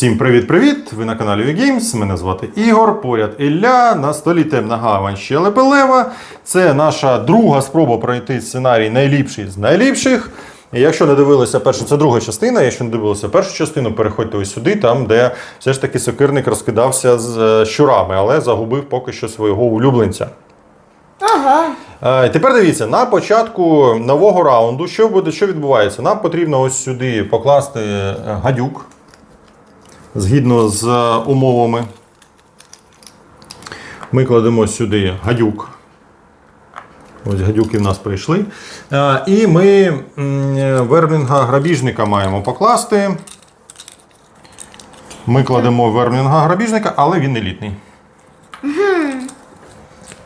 Всім привіт-привіт! Ви на каналі VGames. Мене звати Ігор. Поряд Ілля. На столі темна гавань ще Лепелева. Це наша друга спроба пройти сценарій найліпший з найліпших. І якщо не дивилися першу, це друга частина. Якщо не дивилися першу частину, переходьте ось сюди, там, де все ж таки сокирник розкидався з е, щурами, але загубив поки що свого улюбленця. Ага. Е, Тепер дивіться, на початку нового раунду, що буде, що відбувається? Нам потрібно ось сюди покласти е, гадюк згідно з умовами. Ми кладемо сюди гадюк. Ось гадюки в нас прийшли. Е, І ми е, грабіжника маємо покласти. Ми кладемо верблінга грабіжника, але він елітний.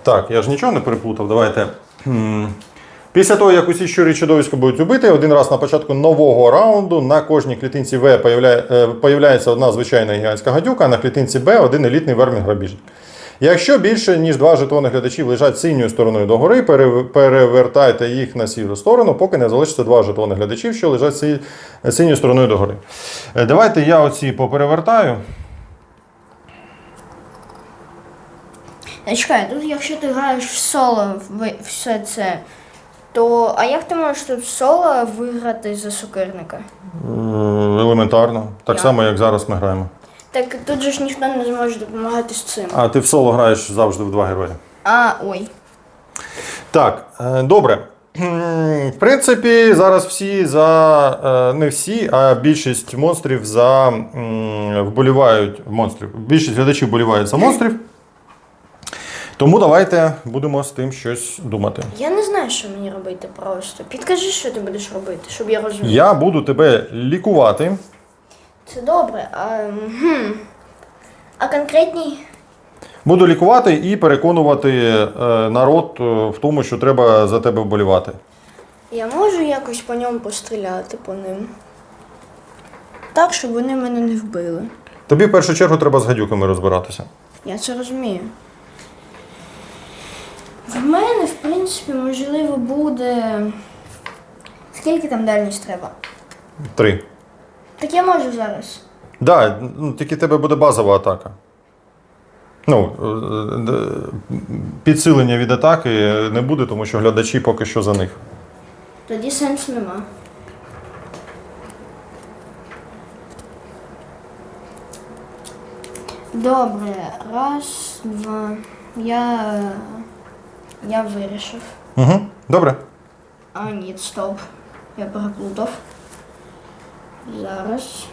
Так, я ж нічого не переплутав. Давайте. Після того, як усі щурі чудовиська будуть убити, один раз на початку нового раунду на кожній клітинці В е, появляється одна звичайна гігантська гадюка, а на клітинці Б один елітний вермін грабіжник. Якщо більше, ніж два жетони глядачів лежать синьою стороною догори, пере- перевертайте їх на сіру сторону, поки не залишиться два жетони глядачів, що лежать синьою стороною догори. Е, Давайте я оці поперевертаю. Е, Чекай, тут якщо ти граєш в соло все це, то а як ти можеш тут соло виграти за сукирника? Е, Елементарно. Так Як? само, як зараз ми граємо. Так тут же ж ніхто не зможе допомагати з цим. А ти в соло граєш завжди в два герої. А, ой. Так, е, добре. М, В принципі, зараз всі за. е, Не всі, а більшість монстрів за м, вболівають монстрів. Більшість глядачів вболівають за монстрів. Тому давайте будемо з тим щось думати. Я не знаю, що мені робити просто. Підкажи, що ти будеш робити, щоб я розумів. Я буду тебе лікувати. Це добре. А, хм. а конкретні. Буду лікувати і переконувати е, народ е, в тому, що треба за тебе вболівати. Я можу якось по ньому постріляти по ним. Так, щоб вони мене не вбили. Тобі в першу чергу треба з гадюками розбиратися. Я це розумію. В мене, в принципі, можливо, буде. Скільки там дальність треба? Три. Так я можу зараз. Да, ну, тільки в тебе буде базова атака. Ну, е, д- підсилення від атаки не буде, тому що глядачі поки що за них. Тоді сенсу нема. Добре, раз, два. Я. Я вирішив. Угу. Добре. А, ні, стоп. Я переплутав. Зараз.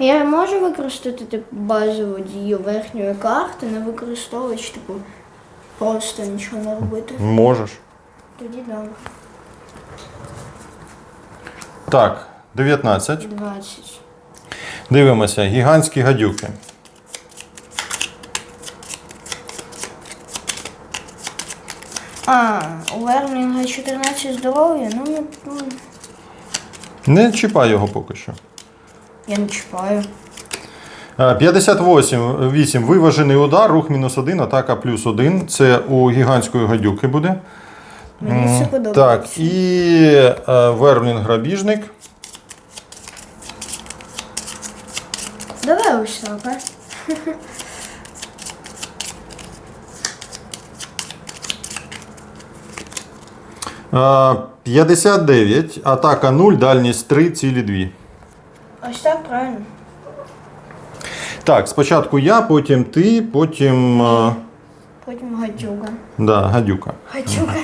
А Я можу використати типу, базову дію верхньої карти, не використовуючи, типу, просто нічого не робити. Можеш. Тоді добре. Так, 19. 20. Дивимося. Гігантські гадюки. А, у Верлінга 14 здоров'я, ну, ну, Не чіпай його поки що. я не чіпаю. Е, 58 8. Виважений удар, рух мінус 1, атака плюс 1. Це у гігантської гадюки буде. Мені це подобається. Так, і е, верблін грабіжник. Давай ось так, а? 59, атака 0, дальність 3, цілі 2. Ось так, правильно. Так, спочатку я, потім ти, потім е, Потім гадюка. да, гадюка. Гадюка.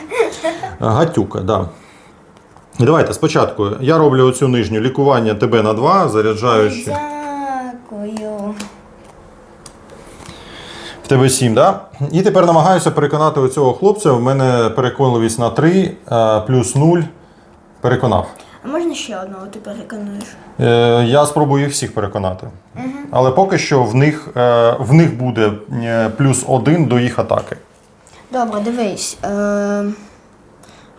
Гатюка, да. Давайте спочатку я роблю оцю нижню лікування тебе на 2, заряджаючи. Дякую. В тебе 7, да? І тепер намагаюся переконати оцього хлопця. В мене переконливість на 3, е, плюс 0. Переконав. А можна ще одного ти переконуєш? Е, Я спробую їх всіх переконати. Але поки що в них, е, в них буде е, плюс 1 до їх атаки. Добре, дивись. Е,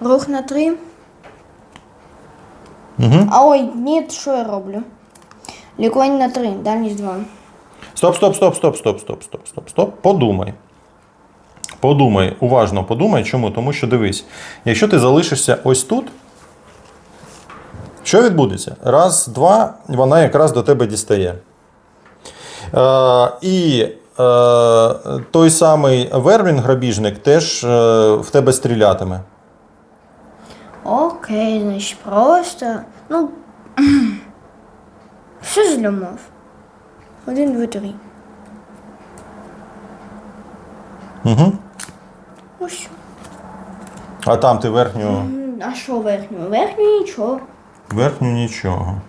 рух на три. Угу. А ой, ні, що я роблю? Лікування на три, дальність два. Стоп, стоп, стоп, стоп, стоп, стоп, стоп, стоп, стоп. Подумай. Подумай, уважно подумай. Чому? Тому що дивись, якщо ти залишишся ось тут, що відбудеться? Раз, два, вона якраз до тебе дістає. Е, і е, той самий Вервін грабіжник теж е, в тебе стрілятиме. Окей, значить просто. Ну. Для мов? Один, два, три. Угу. Ось. А там ти верхню. М, А що верхню? Верхню нічого. Верхню нічого.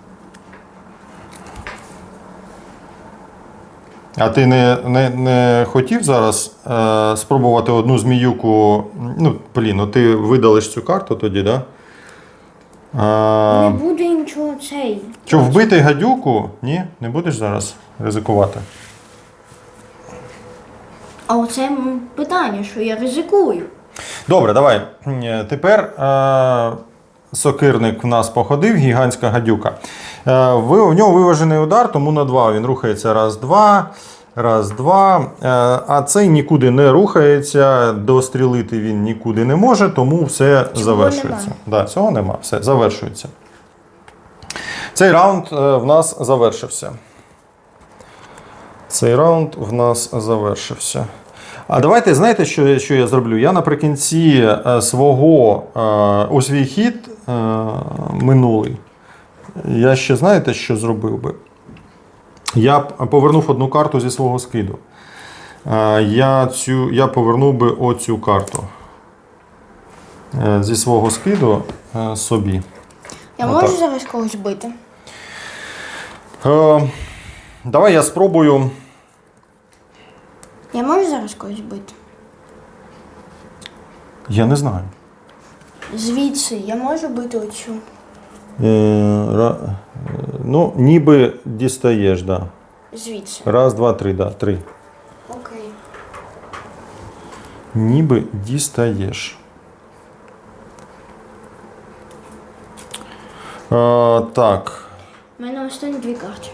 А ти не, не, не хотів зараз е, спробувати одну зміюку. Ну, блін, ну ти видалиш цю карту тоді, так? Да? Не буде нічого цей. що вбити гадюку? Ні, не будеш зараз ризикувати. А оце м, питання, що я ризикую. Добре, давай. Е, Тепер е, сокирник в нас походив, гігантська гадюка. Е, ви, в нього виважений удар, тому на два. Він рухається раз, два. Раз, два. Е, а цей нікуди не рухається, дострілити він нікуди не може, тому все завершується. нема. Да, цього нема, все завершується. Цей раунд е, в нас завершився. Цей раунд в нас завершився. А давайте знаєте, що, що я зроблю? Я наприкінці е, свого у свій хід минулий. Я ще знаєте, що зробив би? Я повернув одну карту зі свого скиду. Е, я, цю, я повернув би оцю карту е, зі свого скиду е, собі. Я Отак. можу зараз когось бити? Е, давай я спробую. Я можу зараз когось бити? Я не знаю. Звідси я можу бити оцю. Е, е, ну, ніби дістаєш, да. Звідси. Раз, два, три, да, три. Окей. Ніби дістаєш. Е, так, У мене останні дві карти.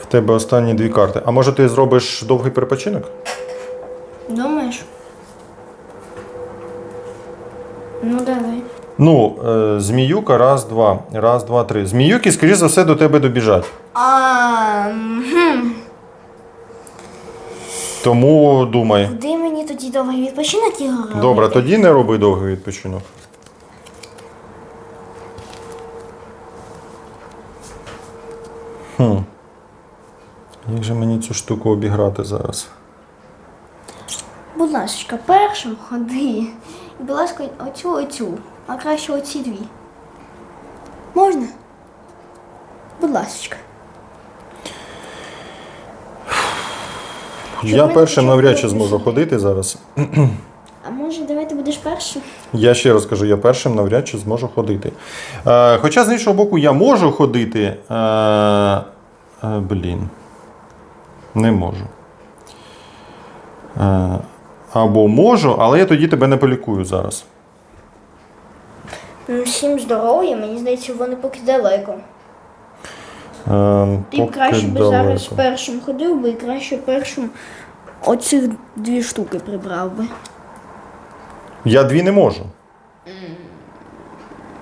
в тебе останні дві карти. А може ти зробиш довгий перепочинок? Думаєш? Ну давай. Ну, е, зміюка, раз, два. Раз, два, три. Зміюки, скоріш за все, до тебе добіжать. А, хм. Тому думай. Куди мені тоді довгий відпочинок його робити? Добре, тоді не роби довгий відпочинок. Хм. Як же мені цю штуку обіграти зараз? Будь ласка, першим ходи. І, будь ласка, оцю, оцю. А краще оці дві. Можна? Будь ласка. Я ми першим нічого навряд чи зможу ходити зараз. А може, давай ти будеш першим? Я ще раз кажу, я першим навряд чи зможу ходити. Е, хоча, з іншого боку, я можу ходити. Е, е, блін. Не можу. Е, або можу, але я тоді тебе не полікую зараз. Ну, всім здоров'я, мені здається, вони поки далеко. Е, Ти б поки краще би далеко. зараз першим ходив би і краще першим оцих дві штуки прибрав би. Я дві не можу.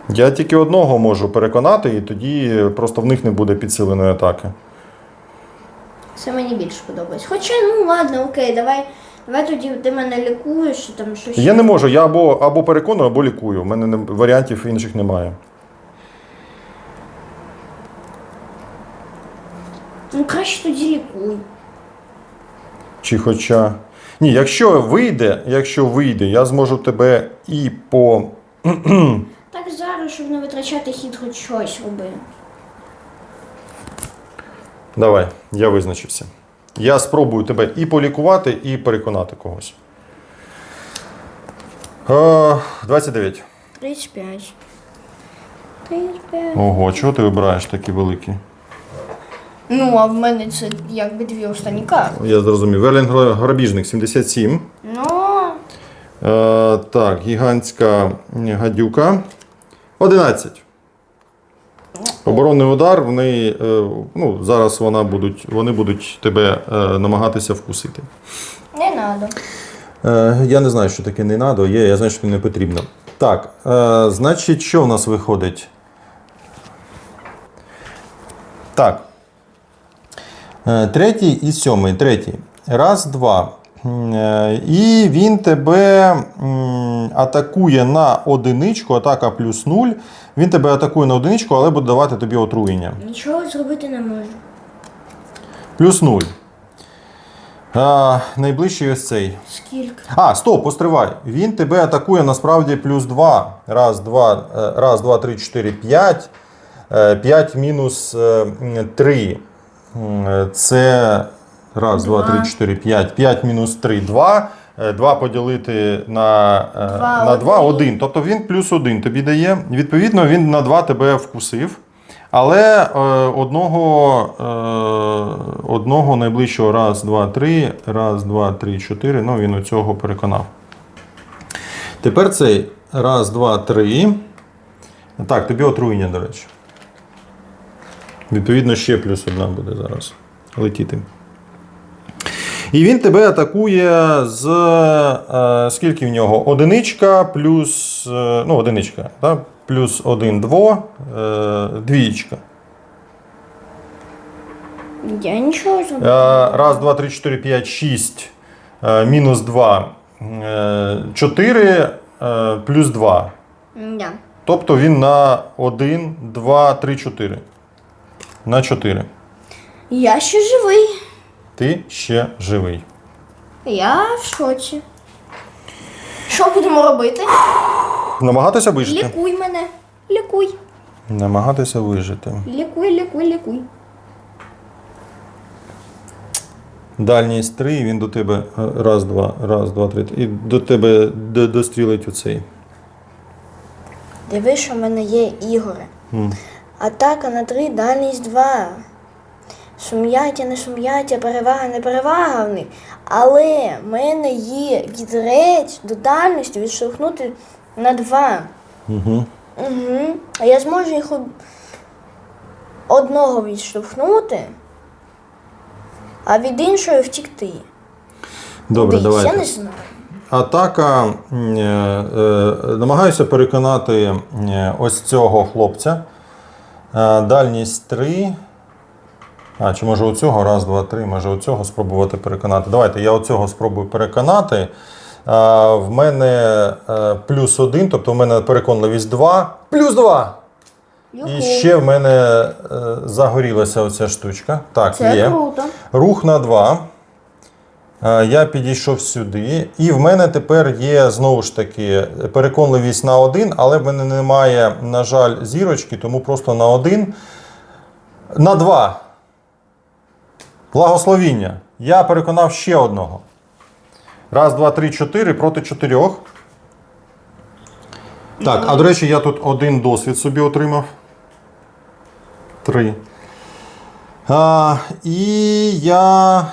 Я тільки одного можу переконати, і тоді просто в них не буде підсиленої атаки. Це мені більше подобається. Хоча, ну ладно, окей, давай. Давай тоді ти мене лікуєш, чи там щось. Я не можу, я або, або переконую, або лікую. У мене не, варіантів інших немає. Ну краще тоді лікуй. Чи хоча. Ні, якщо вийде, якщо вийде, я зможу тебе і по. Так зараз, щоб не витрачати хід, хоч щось роби. Давай, я визначився. Я спробую тебе і полікувати, і переконати когось. Е, 29. 35. 35. Ого, чого ти вибираєш такі великі? Ну, а в мене це якби дві останні карти. Я зрозумів. Верлінг грабіжник 77. Ну, Е, так, гігантська гадюка. 11. Оборонний удар, в неї, е, ну, зараз вона будуть, вони будуть тебе е, намагатися вкусити. не треба. Е, я не знаю, що таке не надо, є, я знаю, що не потрібно. Так, значить, що в нас виходить? Так. Третій і сьомий. Третій. Раз, два. Е, І він тебе атакує на одиничку, атака плюс нуль. Він тебе атакує на одиничку, але буде давати тобі отруєння. Нічого зробити не можу. Плюс нуль. А, найближчий ось цей. Скільки? А, стоп, постривай. Він тебе атакує насправді плюс 2. Раз, два, е, раз, два, три, чотири, п'ять. Е, П'ять мінус е, три. Е, Це раз, два, Два. три, чотири, п'ять. П'ять мінус три, два. Е, Два поділити на, е, Два, на два, один. Тобто він плюс один тобі дає. Відповідно, він на два тебе вкусив. Але е, одного, одного найближчого раз, два, три, раз, два, три, чотири. Ну, він у цього переконав. Тепер цей раз, два, три. Так, тобі отруєння, до речі. Відповідно, ще плюс одна буде зараз летіти. І він тебе атакує з е, скільки в нього? Одиничка плюс. Е, ну, одиничка, так? плюс один, дво, е, двієчка. Я нічого зробити. Е, раз, два, три, чотири, п'ять, шість. Е, мінус два. Е, чотири е, плюс два. Я. Тобто він на 1, 2, 3, 4. На 4. Я ще живий. Ти ще живий. Я в шоці. Що будемо робити? Намагатися вижити. Лікуй мене. Лікуй. Намагатися вижити. Лікуй, лікуй, лікуй. Дальність 3, він до тебе е, раз, два, раз, два, три. І до тебе дострілить оцей. Диви, що в мене є ігори. М. Атака на 3, дальність 2. Сум'яття, не сум'яття, перевага, не перевага в них. Але в мене є вітрець до дальності відштовхнути на 2. Угу. Угу. А я зможу їх одного відштовхнути, а від іншої втікти. Добре, Кудись, Я не знаю. Атака. е, е, Намагаюся переконати е, ось цього хлопця. Е, Дальність 3. А, чи може оцього? Раз, два, три. Може оцього спробувати переконати. Давайте я оцього спробую переконати. Е, В мене е, плюс один, тобто в мене переконливість 2. Плюс 2! Юху. І ще в мене е, загорілася оця штучка. Так, Це є. круто. Рух на 2. Я підійшов сюди. І в мене тепер є знову ж таки переконливість на 1, але в мене немає, на жаль, зірочки, тому просто на 1. На 2. Благословіння. Я переконав ще одного. Раз, два, три, чотири проти чотирьох. Так, а до речі, я тут один досвід собі отримав. Три. А, і я.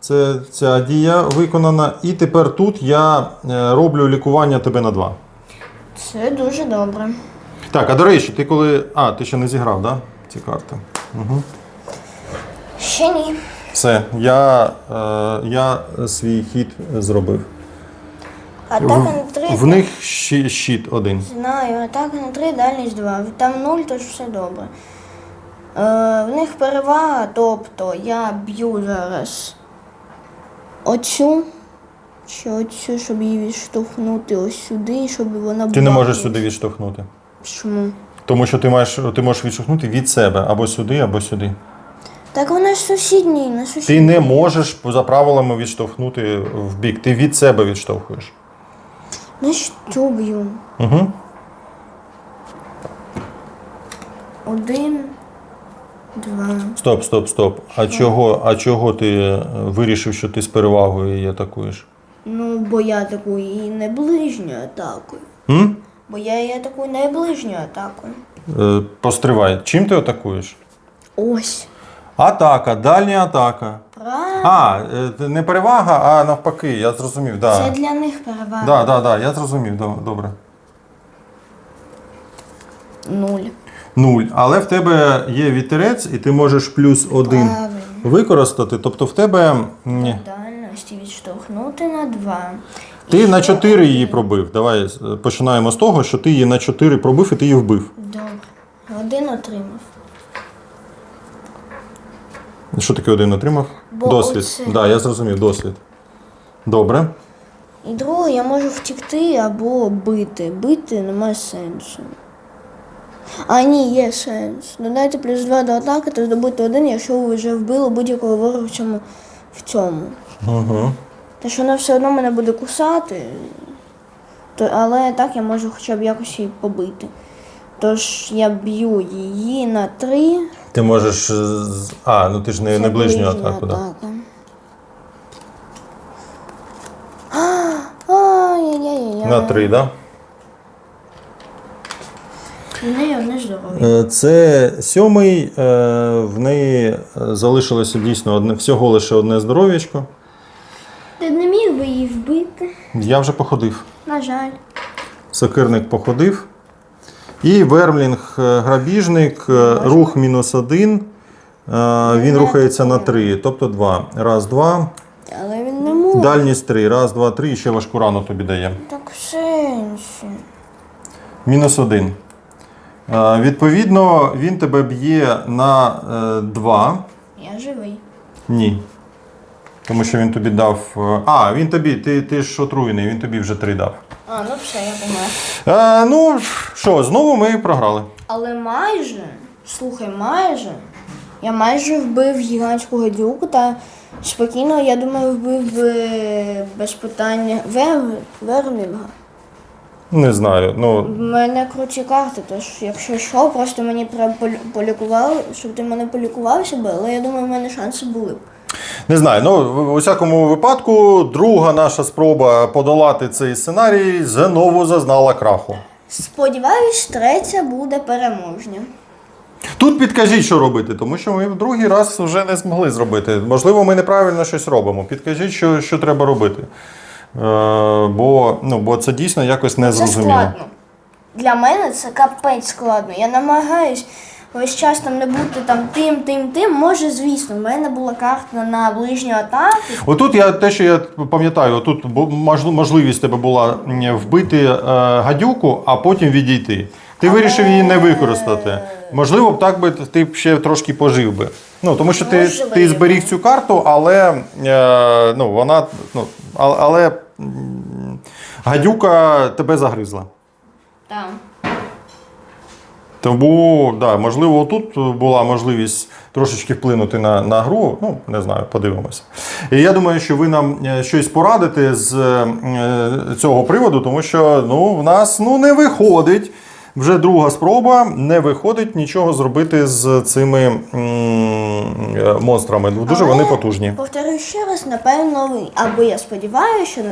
Це ця дія виконана. І тепер тут я е, роблю лікування тебе на два. Це дуже добре. Так, а до речі, ти коли. А, ти ще не зіграв, так? Да? Ці карти. Угу. Ще ні. Все, я, е, я свій хід зробив. Атака на 3. В них щі- щит один. Знаю, атака на 3, дальність 2. Там 0, тож все добре. Е, в них перевага, тобто я б'ю зараз оцю. Чи оцю, щоб її відштовхнути ось сюди, щоб вона була. Ти не можеш сюди відштовхнути. Чому? Тому що ти маєш ти можеш відштовхнути від себе або сюди, або сюди. Так вона ж сусідній, на сусідній. Ти не можеш за правилами відштовхнути в бік. Ти від себе відштовхуєш. На що б'ю? Угу. Один, два. Стоп, стоп, стоп. А чого, а чого ти е, вирішив, що ти з перевагою її атакуєш? Ну, бо я атакую її не ближньою атакою. М? Бо я її атакую не ближньою атакою. Е, постривай. Чим ти атакуєш? Ось. Атака, дальня атака. Правильно. А, е, не перевага, а навпаки, я зрозумів. Да. Це для них перевага. Да, да, да, я зрозумів, добре. Нуль. Нуль. Але в тебе є вітерець, і ти можеш плюс один Правильно. використати. Тобто в тебе. м, Дальності відштовхнути на два. Ти І на 4 її пробив. Давай е, починаємо з того, що ти її на 4 пробив і ти її вбив. Добре. Один отримав. Що таке один отримав? Бо досвід. оце- Так, да, я зрозумів, досвід. Добре. І друге, я можу втікти або бити. Бити немає сенсу. А ні, є сенс. Додайте плюс 2 до атаки, то здобути один, якщо ви вже вбили будь-якого ворога в цьому. В цьому. Угу. Та що вона все одно мене буде кусати, то, але так я можу хоча б якось її побити. Тож я б'ю її на 3. Ти можеш. е, з- А, ну ти ж не, не ближню атаку, так. Да. На три, так? Да? В неї одне здоров'я. Е, Це сьомий, е, в неї е, залишилося дійсно одне, всього лише одне здоров'ячко. Ти не міг би її вбити? Я вже походив. На жаль. Сокирник походив. І Вермлінг е, грабіжник, е, рух мінус один. Е, Він рухається на три, тобто два. Раз, два. Але він не може. Дальність три. Раз, два, три. І ще важку рану тобі дає. Так сенсі. Мінус один. Відповідно, він тебе б'є на два. Я живий. Ні. Тому що він тобі дав. А, він тобі, ти, ти ж отруєний, він тобі вже три дав. А, ну все, я помер. Е, ну, що, знову ми програли. Але майже, слухай, майже. Я майже вбив гігантську гадюку та спокійно, я думаю, вбив би без питання вер... Верлінга. Не знаю. Ну, В мене круті карти, тож якщо що, просто мені треба полі- полікували, щоб ти мене полікувався би, але я думаю, в мене шанси були б. Не знаю. Ну, в усякому випадку, друга наша спроба подолати цей сценарій знову зазнала краху. Сподіваюсь, третя буде переможня. Тут підкажіть, що робити, тому що ми в другий раз вже не змогли зробити. Можливо, ми неправильно щось робимо. Підкажіть, що, що треба робити. Е, бо, ну, бо це дійсно якось Це незрозуміло. складно. Для мене це капець складно. Я намагаюсь весь час там не бути там тим, тим, тим. Може, звісно, в мене була карта на ближню атаку. Отут я те, що я пам'ятаю, отут бу- можл- можливість тебе була м, вбити е, гадюку, а потім відійти. Ти вирішив її не використати. Можливо, б так би ти б ще трошки пожив би. Ну, тому що ти, Можливо. ти зберіг цю карту, але е, ну, вона, ну, але, але м, гадюка тебе загризла. Там. Тому, да, можливо, тут була можливість трошечки вплинути на, на гру. Ну, не знаю, подивимося. І я думаю, що ви нам е, щось порадите з е, цього приводу, тому що ну, в нас ну, не виходить. Вже друга спроба, не виходить нічого зробити з цими е, монстрами. Дуже Але, вони потужні. Повторюю ще раз, напевно. Або я сподіваюся, що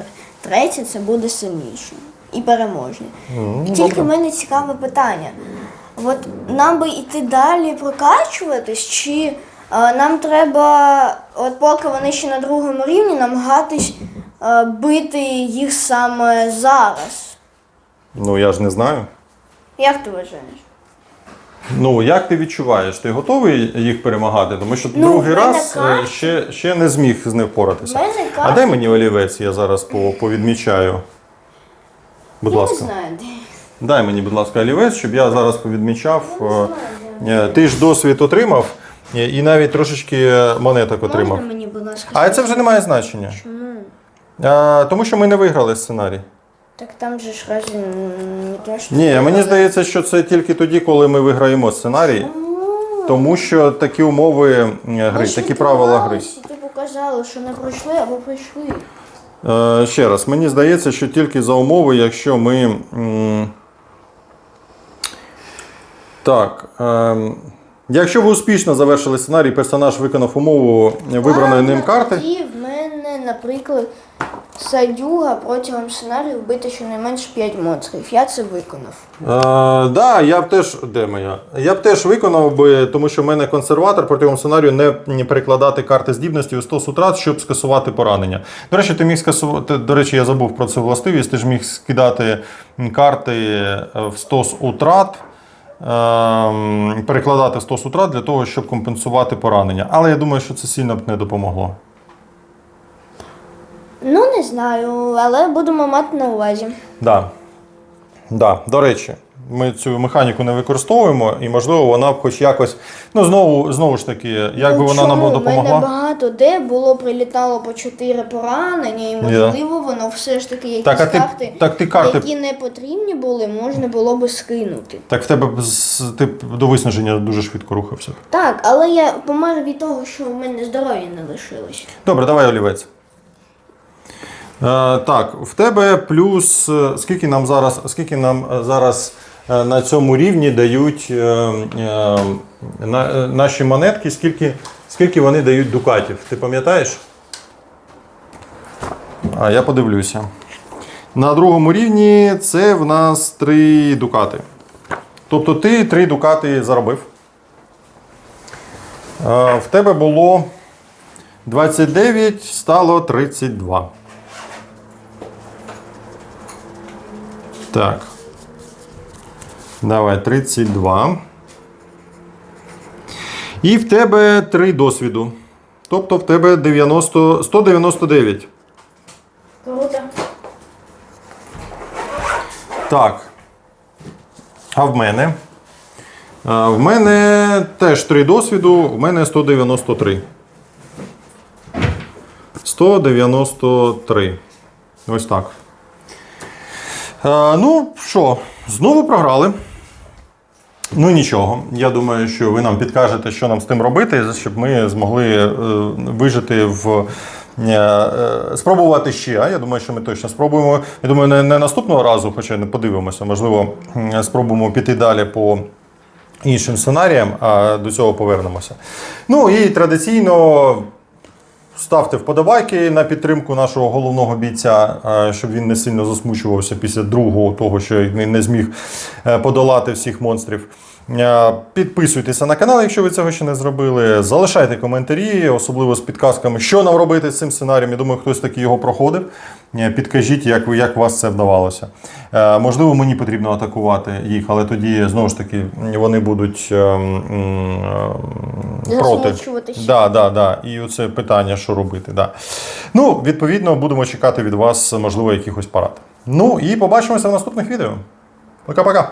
третє це буде сильніше і переможне. Тільки добре. в мене цікаве питання. От нам би йти далі прокачуватись, чи е, нам треба, от поки вони ще на другому рівні, намагатись е, бити їх саме зараз. Ну я ж не знаю. Як ти вважаєш? Ну, як ти відчуваєш? Ти готовий їх перемагати? Тому що Ну, другий раз е, ще, ще не зміг з ним впоратися. А дай мені олівець, я зараз по- повідмічаю. Будь Я ласка. не знаю, де. Дай мені, будь ласка, олівець, щоб я зараз повідмічав. е, е, Ти ж досвід отримав е, і навіть трошечки монеток отримав. Можна мені, будь ласка, А це вже не має значення. Чому? А, тому що ми не виграли сценарій. Так там же ж разве не те, що... Ні, мені здається, що це тільки тоді, коли ми виграємо сценарій. Тому що такі умови гри, Ми такі правила гри. Ти показали, що не пройшли або пройшли. Е, ще раз, мені здається, що тільки за умови, якщо ми. м, Так. ем, якщо ви успішно завершили сценарій, персонаж виконав умову вибраної ним карти. Тоді в мене, наприклад, садюга протягом сценарію вбити щонайменше 5 монстрів. Я це виконав. Е, да, я б теж. Де моя? Я б теж виконав би, тому що в мене консерватор протягом сценарію не перекладати карти здібності у 100 утрат, щоб скасувати поранення. До речі, ти міг скасувати. До речі, я забув про цю властивість. Ти ж міг скидати карти е, в 100 утрат. Ем, Перекладати в 100 утрат для того, щоб компенсувати поранення. Але я думаю, що це сильно б не допомогло. Ну, не знаю, але будемо мати на увазі. Да. Да. До речі, ми цю механіку не використовуємо, і можливо вона б хоч якось. Ну, знову, знову ж таки, як би Ну, вона нам чому? У допомогла. мене багато де було прилітало по 4 поранення, і можливо, воно все ж таки якісь Так, а ти, карти, так ти карти. які не потрібні були, можна було би скинути. Так в тебе ти до виснаження дуже швидко рухався. Так, але я помер від того, що в мене здоров'я не лишилось. Добре, давай олівець. Е, так, в тебе плюс. е, Скільки нам зараз, скільки нам е, зараз на цьому рівні дають е, е, е, наші монетки, скільки, скільки вони дають дукатів? Ти пам'ятаєш? А, я подивлюся. На другому рівні це в нас 3 дукати. Тобто ти 3 дукати заробив. Е, В тебе було 29 стало 32. Так. Давай, 32. І в тебе 3 досвіду. Тобто в тебе 90, 199. Круто. Так. А в мене? А, в мене теж 3 досвіду, в мене 193. 193. Ось так. Е, ну, що, знову програли. Ну нічого. Я думаю, що ви нам підкажете, що нам з тим робити, щоб ми змогли е, вижити в. е, е, Спробувати ще. А Я думаю, що ми точно спробуємо. Я думаю, не, не наступного разу, хоча не подивимося, можливо, спробуємо піти далі по іншим сценаріям, а до цього повернемося. Ну і традиційно ставте вподобайки на підтримку нашого головного бійця, е, щоб він не сильно засмучувався після другого того, що не зміг е, подолати всіх монстрів. Е, Підписуйтеся на канал, якщо ви цього ще не зробили. Залишайте коментарі, особливо з підказками, що нам робити з цим сценарієм. Я думаю, хтось таки його проходив. Е, Підкажіть, як, ви, як у вас це вдавалося. Е, Можливо, мені потрібно атакувати їх, але тоді знову ж таки вони будуть ем, ем, проти. Да, да, да. І оце питання, що робити. Да. Ну, відповідно, будемо чекати від вас, можливо, якихось порад. Ну і побачимося в наступних відео. Пока-пока.